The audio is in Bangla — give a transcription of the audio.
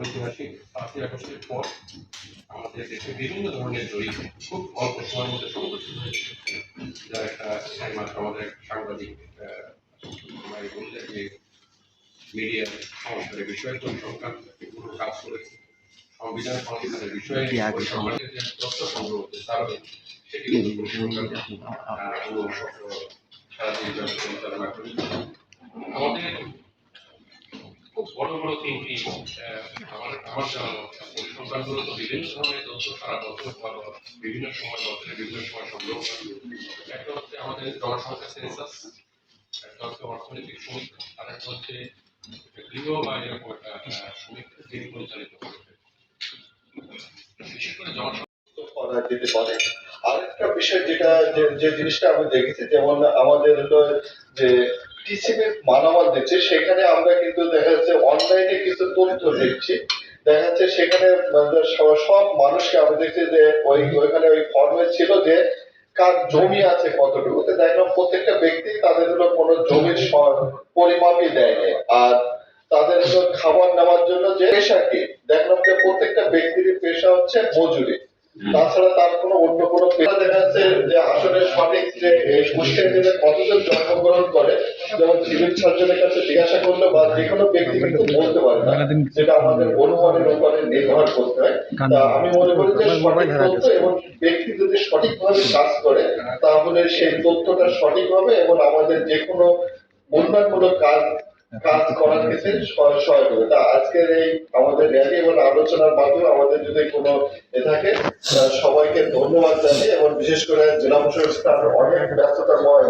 ঐতিহাসিক পাঁচই আগস্টের পর আমাদের দেশে বিভিন্ন ধরনের জড়িত খুব অল্প সময়ের মধ্যে সংগঠিত হয়েছে। যার একটা একমাত্র আমাদের সাংবাদিক ভাই বললেন যে মিডিয়ার সংস্কারের বিষয়ে তো সরকার পুরো কাজ করেছে। সংবিধান সংস্কারের বিষয়ে সরকারের যে তথ্য সংগ্রহ করতে পারবে সেটি কিন্তু সরকার পুরো সারাদিন ব্যবসা পরিচালনা করে আমাদের বড় বড় তিনটি আমার আমার জানা মতে পরিসংখ্যানগুলো তো বিভিন্ন তথ্য সারা বছর বিভিন্ন সময় বছরের বিভিন্ন সময় সংগ্রহ একটা হচ্ছে আমাদের জনসংখ্যা সেন্সাস একটা হচ্ছে অর্থনৈতিক সমীক্ষা, আর একটা হচ্ছে গৃহ সমীক্ষা যিনি পরিচালিত বিশেষ করে জনসংখ্যা যেতে পারে আরেকটা বিষয় যেটা যে জিনিসটা আমি দেখেছি, যেমন আমাদের হলো যে টিসিবি মালামাল দিচ্ছে সেখানে আমরা কিন্তু দেখা যাচ্ছে অনলাইনে কিছু তথ্য দেখছি। দেখা যাচ্ছে সেখানে সব সব মানুষকে আমি দেখছি যে ওই ওইখানে ওই ফর্মে ছিল যে কার জমি আছে কতটুকু। দেখলাম প্রত্যেকটা ব্যক্তি তাদের হলো কোনো জমির পরিমাপই দেয়নি। আর তাদের খাবার নেওয়ার জন্য যে পেশা কি? দেখলাম যে প্রত্যেকটা ব্যক্তির পেশা হচ্ছে মজুরি। তাছাড়া তার কোনো অন্য কোনো পেশা দেখা যাচ্ছে যে আসলে সঠিক যে কতজন জন্মগ্রহণ করে যেমন সিভিল সার্জনের কাছে জিজ্ঞাসা করলে বা যে কোনো ব্যক্তি কিন্তু বলতে পারে না যেটা আমাদের অনুমানের উপরে নির্ভর করতে হয়। তা আমি মনে করি যে সঠিক তথ্য এবং ব্যক্তি যদি সঠিকভাবে কাজ করে তাহলে সেই তথ্যটা সঠিক হবে এবং আমাদের যে কোনো উন্নয়নমূলক কাজ কাজ করার ক্ষেত্রে সহায় সহায় করবে তা আজকের এই আমাদের র্যালি এবং আলোচনার মাধ্যমে আমাদের যদি কোনো এ থাকে সবাইকে ধন্যবাদ জানাই এবং বিশেষ করে জেলা প্রশাসক অনেক ব্যস্ততাময়